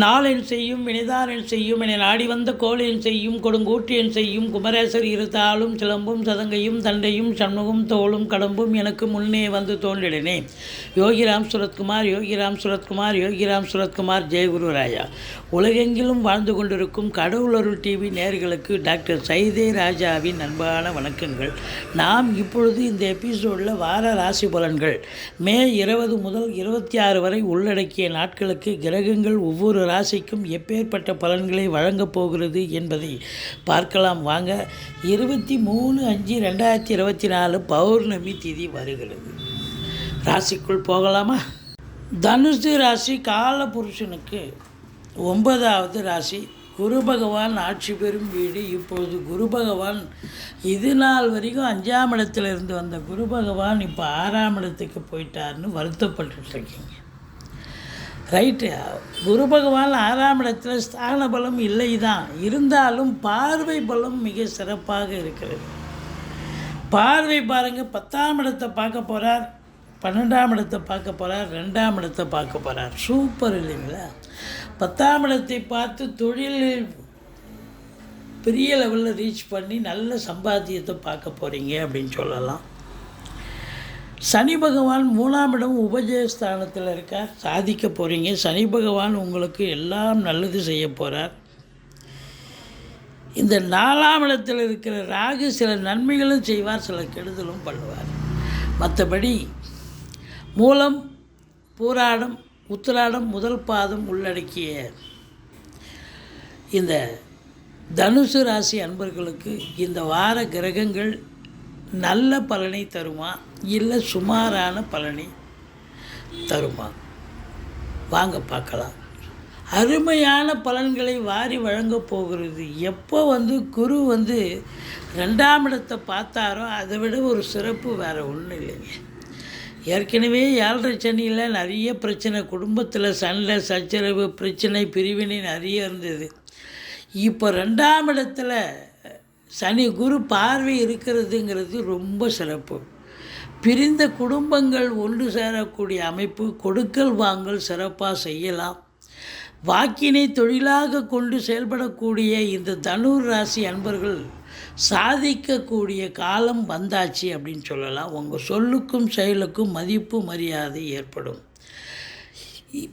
நாளென் செய்யும் வினைதானென் செய்யும் என நாடி வந்த கோளென் செய்யும் கொடுங்கூற்றியன் செய்யும் குமரேசர் இருத்தாலும் சிலம்பும் சதங்கையும் தண்டையும் சண்முகம் தோளும் கடம்பும் எனக்கு முன்னே வந்து தோன்றிடனே. யோகிராம் சுரத்குமார் யோகிராம் சுரத்குமார் யோகிராம் சுரத்குமார் ஜெயகுரு ராயா உலகெங்கிலும் வாழ்ந்து கொண்டிருக்கும் கடவுளருள் டிவி நேர்களுக்கு டாக்டர் சைதே ராஜாவின் அன்பான வணக்கங்கள். நாம் இப்பொழுது இந்த எபிசோடில் வார ராசி பலன்கள். மே இருபது முதல் இருபத்தி ஆறு வரை உள்ளடக்கிய நாட்களுக்கு கிரகங்கள் ஒவ்வொரு ராசிக்கும் எப்பேற்பட்ட பலன்களை வழங்கப் போகிறது என்பதை பார்க்கலாம். வாங்க இருபத்தி மூணு அஞ்சு ரெண்டாயிரத்தி இருபத்தி நாலு பௌர்ணமி திதி வருகிறது. ராசிக்குள் போகலாமா? தனுசு ராசி காலபுருஷனுக்கு ஒன்பதாவது ராசி. குரு பகவான் ஆட்சி பெறும் வீடு. இப்பொழுது குரு பகவான் இது நாள் வரைக்கும் அஞ்சாம் இடத்துல இருந்து வந்த குரு பகவான் இப்போ ஆறாம் இடத்துக்கு போயிட்டார்னு வருத்தப்பட்டுட்டு இருக்கீங்க. ரைட்டு குரு பகவான் ஆறாம் இடத்துல ஸ்தான பலம் இல்லை தான் இருந்தாலும் பார்வை பலம் மிக சிறப்பாக இருக்கிறது. பார்வை பாருங்கள் பத்தாம் இடத்தை பார்க்க போகிறார் பன்னெண்டாம் இடத்தை பார்க்க போகிறார் ரெண்டாம் இடத்தை பார்க்க போகிறார் சூப்பர் இல்லைங்களா? பத்தாம் இடத்தை பார்த்து தொழிலில் பெரிய லெவலில் ரீச் பண்ணி நல்ல சம்பாத்தியத்தை பார்க்க போகிறீங்க அப்படின்னு சொல்லலாம். சனி பகவான் மூணாம் இடம் உபஜயஸ்தானத்தில் இருக்க? சாதிக்க போகிறீங்க சனி பகவான் உங்களுக்கு எல்லாம் நல்லது செய்ய போகிறார் இந்த நாலாம் இடத்தில் இருக்கிற ராகு சில நன்மைகளும் செய்வார் சில கெடுதலும் பண்ணுவார். மற்றபடி மூலம் பூராடம் உத்திராடம் முதல் பாதம் உள்ளடக்கிய இந்த தனுசு ராசி அன்பர்களுக்கு இந்த வார கிரகங்கள் நல்ல பலனை தருமா? இல்லை சுமாரான பலனை தருமா? வாங்க பார்க்கலாம். அருமையான பலன்களை வாரி வழங்கப் போகிறது. எப்போ வந்து குரு வந்து ரெண்டாம் இடத்தை பார்த்தாரோ அதை விட ஒரு சிறப்பு வேறு ஒன்றும் இல்லைங்க. ஏற்கனவே ஏழரை சனியில் நிறைய பிரச்சனை குடும்பத்தில் சண்டை சச்சரவு பிரச்சனை பிரிவினை நிறைய இருந்தது. இப்போ ரெண்டாம் இடத்துல சனி குரு பார்வை இருக்கிறதுங்கிறது ரொம்ப சிறப்பு. பிரிந்த குடும்பங்கள் ஒன்று சேரக்கூடிய அமைப்பு கொடுக்கல் வாங்கல் சிறப்பாக செய்யலாம். வாக்கினை தொழிலாக கொண்டு செயல்படக்கூடிய இந்த தனுர் ராசி அன்பர்கள் சாதிக்கக்கூடிய காலம் வந்தாச்சு அப்படின்னு சொல்லலாம். உங்கள் சொல்லுக்கும் செயலுக்கும் மதிப்பு மரியாதை ஏற்படும்.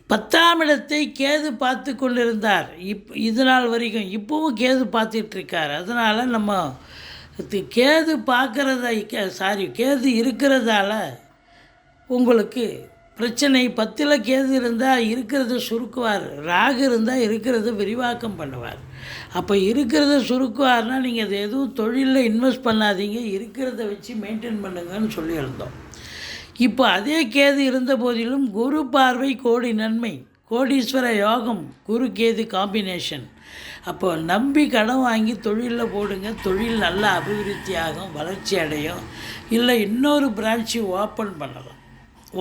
பத்தாம் இடத்தை கேது பார்த்து கொண்டிருந்தார். இப் இது நாள் வரைக்கும் இப்போவும் கேது பார்த்துட்ருக்கார் அதனால் நம்ம கேது பார்க்குறத சாரி கேது இருக்கிறதால உங்களுக்கு பிரச்சனை. பத்தில் கேது இருந்தால் இருக்கிறத சுருக்குவார் ராகு இருந்தால் இருக்கிறத விரிவாக்கம் பண்ணுவார். அப்போ இருக்கிறத சுருக்குவார்னால் நீங்கள் அது எதுவும் தொழிலில் இன்வெஸ்ட் பண்ணாதீங்க இருக்கிறத வச்சு மெயின்டைன் பண்ணுங்கன்னு சொல்லியிருந்தோம். இப்போ அதே கேது இருந்த போதிலும் குரு பார்வை கோடி நன்மை. கோடீஸ்வர யோகம் குரு கேது காம்பினேஷன் அப்போ நம்பி கடன் வாங்கி தொழிலில் போடுங்க. தொழில் நல்லா அபிவிருத்தி ஆகும் வளர்ச்சி அடையும். இல்லை இன்னொரு பிரான்ச்சு ஓப்பன் பண்ணலாம்.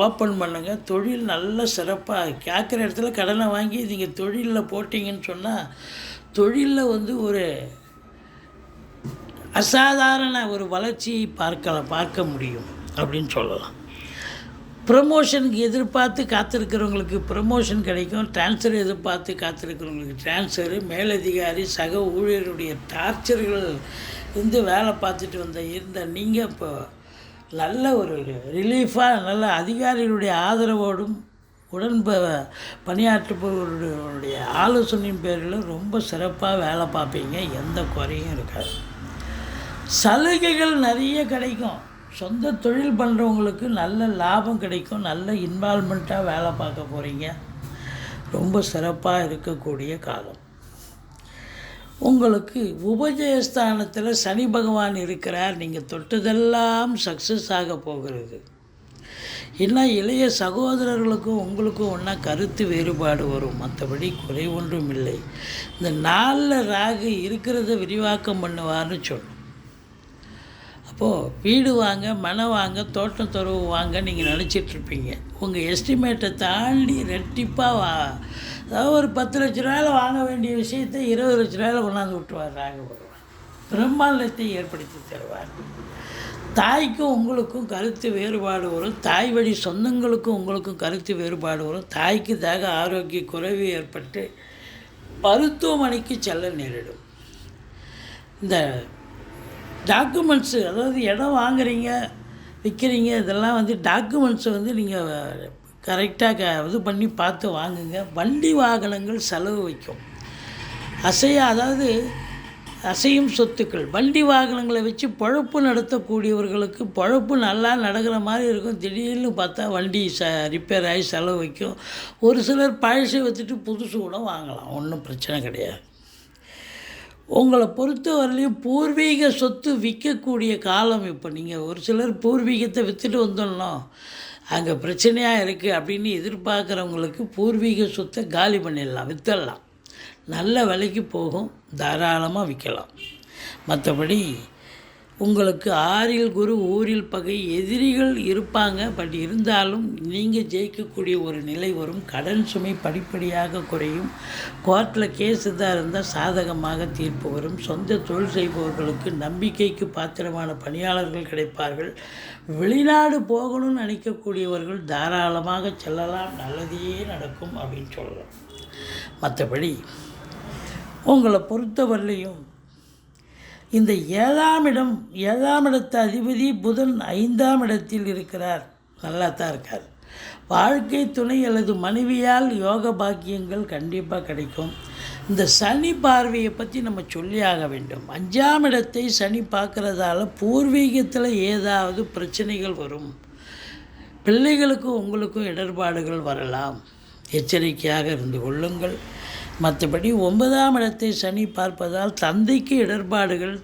ஓப்பன் பண்ணுங்கள் தொழில் நல்ல சிறப்பாக கேட்குற இடத்துல கடனை வாங்கி நீங்கள் தொழிலில் போட்டிங்கன்னு சொன்னால் தொழிலில் வந்து ஒரு அசாதாரண ஒரு வளர்ச்சியை பார்க்கலாம் பார்க்க முடியும் அப்படின்னு சொல்லலாம். ப்ரமோஷனுக்கு எதிர்பார்த்து காத்திருக்கிறவங்களுக்கு ப்ரமோஷன் கிடைக்கும். ட்ரான்ஸ்ஃபர் எதிர்பார்த்து காத்திருக்கிறவங்களுக்கு ட்ரான்ஸ்ஃபரு மேலதிகாரி சக ஊழியருடைய டார்ச்சர்கள் இருந்து வேலை பார்த்துட்டு வந்த இருந்த நீங்கள் இப்போ நல்ல ஒரு ரிலீஃபாக நல்ல அதிகாரிகளுடைய ஆதரவோடும் உடன் பணியாற்றுபவர்களுடைய ஆலோசனையின் பேரில் ரொம்ப சிறப்பாக வேலை பார்ப்பீங்க. எந்த குறையும் இருக்காது. சலுகைகள் நிறைய கிடைக்கும். சொந்த தொழில் பண்ணுறவங்களுக்கு நல்ல லாபம் கிடைக்கும் நல்ல இன்வால்மெண்ட்டாக வேலை பார்க்க போகிறீங்க ரொம்ப சிறப்பாக இருக்கக்கூடிய காலம். உங்களுக்கு உபஜயஸ்தானத்தில் சனி பகவான் இருக்கிறார். நீங்கள் தொட்டதெல்லாம் சக்ஸஸ் ஆக போகிறது. இன்னும் இளைய சகோதரர்களுக்கும் உங்களுக்கும் ஒன்றா கருத்து வேறுபாடு வரும். மற்றபடி குறை ஒன்றும் இல்லை. இந்த நாளில் ராகு இருக்கிறத விரிவாக்கம் பண்ணுவார்னு சொல்லும் அப்போது வீடு வாங்க மனை வாங்க தோட்டம் துறவு வாங்க நீங்கள் நினச்சிட்ருப்பீங்க. உங்கள் எஸ்டிமேட்டை தாண்டி ரெட்டிப்பாக வா அதாவது ஒரு பத்து லட்ச ரூபாயில் வாங்க வேண்டிய விஷயத்தை இருபது லட்ச ரூபாயில் கொண்டாந்து விட்டுவார் ராக பிரம்மாண்டத்தை ஏற்படுத்தி தருவார். தாய்க்கும் உங்களுக்கும் கருத்து வேறுபாடு வரும். தாய் வழி சொந்தங்களுக்கும் உங்களுக்கும் கருத்து வேறுபாடு வரும். தாய்க்கு தாக ஆரோக்கிய குறைவு ஏற்பட்டு மருத்துவமனைக்கு செல்ல நேரிடும். இந்த டாக்குமெண்ட்ஸு அதாவது இடம் வாங்குறீங்க விற்கிறீங்க இதெல்லாம் வந்து டாக்குமெண்ட்ஸை வந்து நீங்கள் கரெக்டாக க இது பண்ணி பார்த்து வாங்குங்க. வண்டி வாகனங்கள் செலவு வைக்கும். அசைய அதாவது அசையும் சொத்துக்கள். வண்டி வாகனங்களை வச்சு பழப்பு நடத்தக்கூடியவர்களுக்கு பழப்பு நல்லா நடக்கிற மாதிரி இருக்கும். திடீர்னு பார்த்தா வண்டி ச ரிப்பேர் ஆகி செலவு வைக்கும். ஒரு சிலர் பழசை வச்சுட்டு புதுசு கூட வாங்கலாம். ஒன்றும் பிரச்சனை கிடையாது. உங்களை பொறுத்தவரையிலையும் பூர்வீக சொத்து விற்கக்கூடிய காலம் இப்போ. நீங்கள் ஒரு சிலர் பூர்வீகத்தை விற்றுட்டு வந்துடணும் அங்கே பிரச்சனையாக இருக்குது அப்படின்னு எதிர்பார்க்குறவங்களுக்கு பூர்வீக சொத்தை காலி பண்ணிடலாம் விற்றுடலாம் நல்ல விலைக்கு போகும் தாராளமாக விற்கலாம். மற்றபடி உங்களுக்கு ஆறில் குரு ஊரில் பகை எதிரிகள் இருப்பாங்க. பட் இருந்தாலும் நீங்கள் ஜெயிக்கக்கூடிய ஒரு நிலை வரும். கடன் சுமை படிப்படியாக குறையும். கோர்ட்டில் கேஸ் இதாக இருந்தால் சாதகமாக தீர்ப்பு வரும். சொந்த தொழில் செய்பவர்களுக்கு நம்பிக்கைக்கு பாத்திரமான பணியாளர்கள் கிடைப்பார்கள். வெளிநாடு போகணும்னு நினைக்கக்கூடியவர்கள் தாராளமாக செல்லலாம். நல்லதே நடக்கும் அப்படின்னு சொல்லலாம். மற்றபடி உங்களை பொறுத்தவரையிலையும் இந்த ஏழாம் இடம் ஏழாம் இடத்து அதிபதி புதன் ஐந்தாம் இடத்தில் இருக்கிறார். நல்லா தான் இருக்கார். வாழ்க்கை துணை அல்லது மனைவியால் யோக பாக்கியங்கள் கண்டிப்பாக கிடைக்கும். இந்த சனி பார்வையை பற்றி நம்ம சொல்லியாக வேண்டும். அஞ்சாம் இடத்தை சனி பார்க்குறதால பூர்வீகத்தில் ஏதாவது பிரச்சனைகள் வரும். பிள்ளைகளுக்கும் உங்களுக்கும் இடர்பாடுகள் வரலாம். எச்சரிக்கையாக இருந்து கொள்ளுங்கள். மற்றபடி ஒன்பதாம் இடத்தை சனி பார்ப்பதால் தந்தைக்கு இடர்பாடுகள்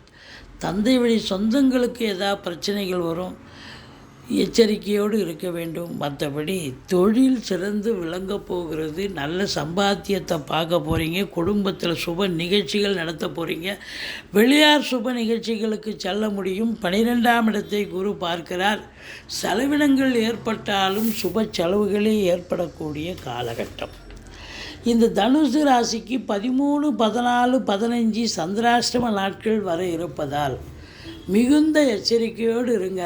தந்தை வழி சொந்தங்களுக்கு ஏதாவது பிரச்சனைகள் வரும் எச்சரிக்கையோடு இருக்க வேண்டும். மற்றபடி தொழில் சிறந்து விளங்க போகிறது நல்ல சம்பாத்தியத்தை பார்க்க போகிறீங்க குடும்பத்தில் சுப நிகழ்ச்சிகள் நடத்த போகிறீங்க வெளியார் சுப நிகழ்ச்சிகளுக்கு செல்ல முடியும். பனிரெண்டாம் இடத்தை குரு பார்க்கிறார். செலவினங்கள் ஏற்பட்டாலும் சுப செலவுகளே ஏற்படக்கூடிய காலகட்டம். இந்த தனுசு ராசிக்கு பதிமூணு பதினாலு பதினஞ்சு சந்திராஷ்டம நாட்கள் வர இருப்பதால் மிகுந்த எச்சரிக்கையோடு இருங்க.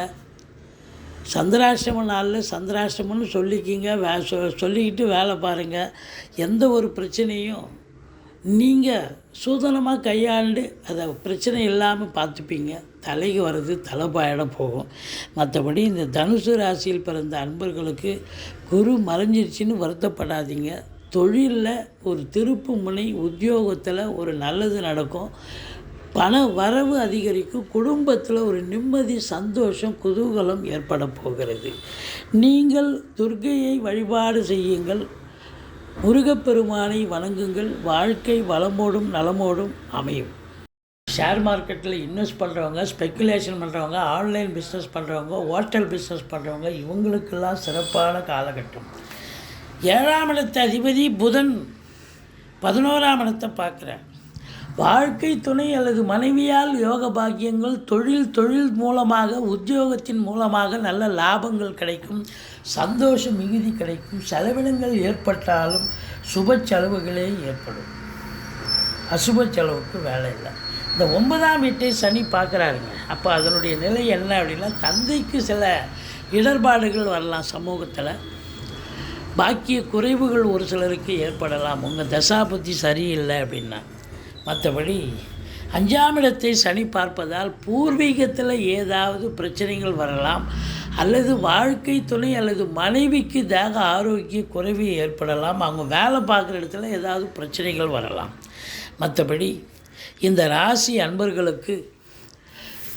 சந்திராஷ்டம நாளில் சந்திராஷ்டமம்னு சொல்லிக்கிங்க வே சொ சொல்லிக்கிட்டு வேலை பாருங்கள் எந்த ஒரு பிரச்சனையும் நீங்கள் சூதனமாக கையாண்டு அதை பிரச்சனை இல்லாமல் பார்த்துப்பீங்க. தலைக்கு வர்றது தலைப்பாயிட போகும். மற்றபடி இந்த தனுசு ராசியில் பிறந்த அன்பர்களுக்கு குரு மறைஞ்சிருச்சுன்னு வருத்தப்படாதீங்க. தொழிலில் ஒரு திருப்பு முனை உத்தியோகத்தில் ஒரு நல்லது நடக்கும். பண வரவு அதிகரிக்கும். குடும்பத்தில் ஒரு நிம்மதி சந்தோஷம் குதூகலம் ஏற்பட போகிறது. நீங்கள் துர்கையை வழிபாடு செய்யுங்கள். முருகப்பெருமானை வணங்குங்கள். வாழ்க்கை வளமோடும் நலமோடும் அமையும். ஷேர் மார்க்கெட்டில் இன்வெஸ்ட் பண்ணுறவங்க ஸ்பெக்குலேஷன் பண்ணுறவங்க ஆன்லைன் பிஸ்னஸ் பண்ணுறவங்க ஹோட்டல் பிஸ்னஸ் பண்ணுறவங்க இவங்களுக்கெல்லாம் சிறப்பான காலகட்டம். ஏழாம் இடத்து அதிபதி புதன் பதினோராம் இடத்தை பார்க்குறேன் வாழ்க்கை துணை அல்லது மனைவியால் யோக பாக்கியங்கள் தொழில் தொழில் மூலமாக உத்தியோகத்தின் மூலமாக நல்ல லாபங்கள் கிடைக்கும் சந்தோஷம் மிகுதி கிடைக்கும் செலவினங்கள் ஏற்பட்டாலும் சுப செலவுகளே ஏற்படும். அசுப செலவுக்கு வேலை இல்லை. இந்த ஒன்பதாம் வீட்டை சனி பார்க்குறாருங்க. அப்போ அதனுடைய நிலை என்ன அப்படின்னா தந்தைக்கு சில இடர்பாடுகள் வரலாம் சமூகத்தில். பாக்கிய குறைவுகள் ஒரு சிலருக்கு ஏற்படலாம். உங்கள் தசாபுத்தி சரியில்லை அப்படின்னா. மற்றபடி அஞ்சாம் இடத்தை சனி பார்ப்பதால் பூர்வீகத்தில் ஏதாவது பிரச்சனைகள் வரலாம். அல்லது வாழ்க்கை துணை அல்லது மனைவிக்கு தேக ஆரோக்கிய குறைவு ஏற்படலாம். அவங்க வேலை பார்க்குற இடத்துல ஏதாவது பிரச்சனைகள் வரலாம். மற்றபடி இந்த ராசி அன்பர்களுக்கு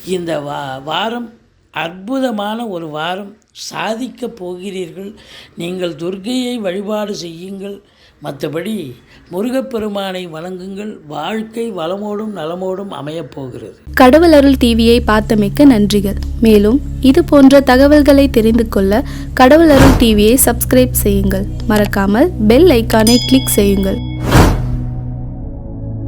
இந்த வா வாரம் அற்புதமான ஒரு வாரம் சாதிக்கப் போகிறீர்கள். நீங்கள் துர்கையை வழிபாடு செய்யுங்கள். மற்றபடி முருகப்பெருமானை வணங்குங்கள். வாழ்க்கை வளமோடும் நலமோடும் அமையப் போகிறது. கடவுள் அருள் டிவியை பார்த்தமைக்க நன்றிகள். மேலும் இது போன்ற தகவல்களை தெரிந்து கொள்ள கடவுள் அருள் டிவியை சப்ஸ்கிரைப் செய்யுங்கள். மறக்காமல் பெல் ஐக்கானை கிளிக் செய்யுங்கள்.